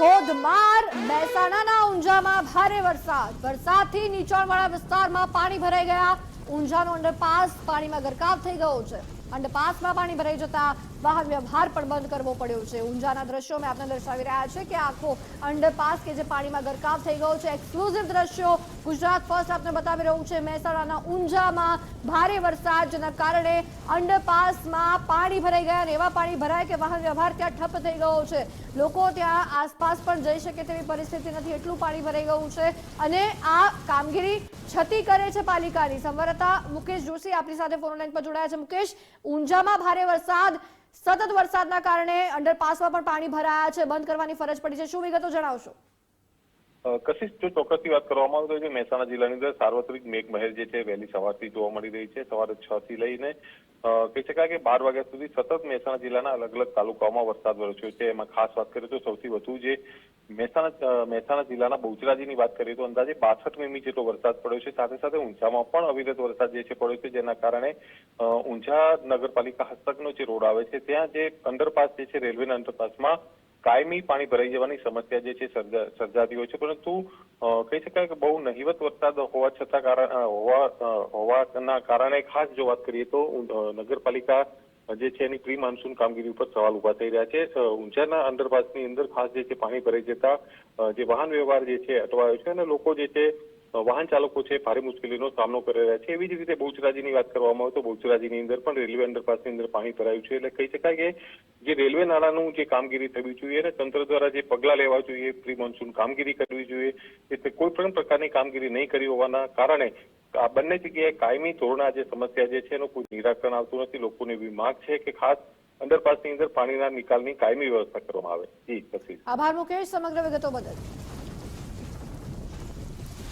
ધોધમાર મહેસાણાના ઊંઝામાં ભારે વરસાદ. વરસાદથી નીચાણવાળા વિસ્તારમાં પાણી ભરાઈ ગયા. ઊંઝાનો અંડરપાસ પાણીમાં ગરકાવ થઈ ગયો છે. અંડરપાસમાં પાણી ભરાઈ જતા વાહન વ્યવહાર પણ બંધ કરવો પડ્યો છે. ઊંઝાના દ્રશ્યો મેં આપને દર્શાવી રહ્યા છે કે આખો અંડરપાસ કે જે પાણીમાં ગરકાવ થઈ ગયો છે એક્સક્લુઝિવ દ્રશ્યો ગુજરાત ફર્સ્ટ આપને બતાવી રહ્યું છે. મહેસાણાના ઊંઝામાં ભારે વરસાદ, જેના કારણે અંડરપાસમાં પાણી ભરાઈ ગયા અને એવા પાણી ભરાય કે વાહન વ્યવહાર ત્યાં ઠપ થઈ ગયો છે. લોકો ત્યાં આસપાસ પણ જઈ શકે તેવી પરિસ્થિતિ નથી. એટલું પાણી ભરાઈ ગયું છે અને આ કામગીરી છતી કરે છે પાલિકાની. સંવાદદાતા મુકેશ જોશી આપણી સાથે ફોન લાઈન પર જોડાયા છે. મુકેશ, ઊંઝામાં ભારે વરસાદ, સતત વરસાદના કારણે અંડરપાસમાં પણ પાણી ભરાયા છે. બંધ કરવાની ફરજ પડી છે. શું વિગતો જણાવશો? કશિશ જો ચોક્કસથી વાત કરવામાં આવે તો મહેસાણા જિલ્લાની અંદર સાર્વત્રિક મેઘમહેર જે છે, વહેલી સવારથી જોવા મળી રહી છે. સવારે છ થી લઈને કહી શકાય કે બાર વાગ્યા સુધી સતત મહેસાણા જિલ્લાના અલગ અલગ તાલુકાઓમાં વરસાદ વરસ્યો છે. એમાં ખાસ વાત કરીએ તો સૌથી વધુ જે મહેસાણા મહેસાણા જિલ્લાના બહુચરાજીની વાત કરીએ તો અંદાજે બાસઠ મીમી જેટલો વરસાદ પડ્યો છે. સાથે સાથે ઊંઝામાં પણ અવિરત વરસાદ જે છે પડ્યો છે, જેના કારણે ઊંઝા નગરપાલિકા હસ્તકનો જે રોડ આવે છે, ત્યાં જે અંડરપાસ જે છે, રેલવેના અંડરપાસમાં કાયમી પાણી ભરાઈ જવાની સમસ્યા જે છે સર્જાતી હોય છે. પરંતુ કહી શકાય કે બહુ નહિવત વરસાદ હોવા છતાં કારણ હોવા હોવાના કારણે ખાસ જો વાત કરીએ તો નગરપાલિકા જે છે એની પ્રી માન્સૂન કામગીરી ઉપર સવાલ ઊભા થઈ રહ્યા છે. ઊંઝાના અંડરપાસની અંદર ખાસ જે છે પાણી ભરાઈ જતા જે વાહન વ્યવહાર જે છે અટવાયો છે અને લોકો જે છે વાહન ચાલકો છે, ભારે મુશ્કેલીનો સામનો કરી રહ્યા છે. એવી જ રીતે બહુચરાજીની વાત કરવામાં આવે તો બહુચરાજીની અંદર પણ રેલવે અંડરપાસની અંદર પાણી ભરાયું છે. એટલે કહી શકાય કે જે રેલવે નાળાનું જે કામગીરી થવી જોઈએ અને તંત્ર દ્વારા જે પગલાં લેવા જોઈએ પ્રી મોન્સૂન કામગીરી કરવી જોઈએ, એટલે કોઈ પણ પ્રકારની કામગીરી નહીં કરી હોવાના કારણે આ બંને જગ્યાએ કાયમી ધોરણે આ જે સમસ્યા જે છે, એનું કોઈ નિરાકરણ આવતું નથી. લોકોની એવી માંગ છે કે ખાસ અંડરપાસની અંદર પાણીના નિકાલની કાયમી વ્યવસ્થા કરવામાં આવે. જી આભાર મુકેશ. સમગ્ર વિગતો બદલ.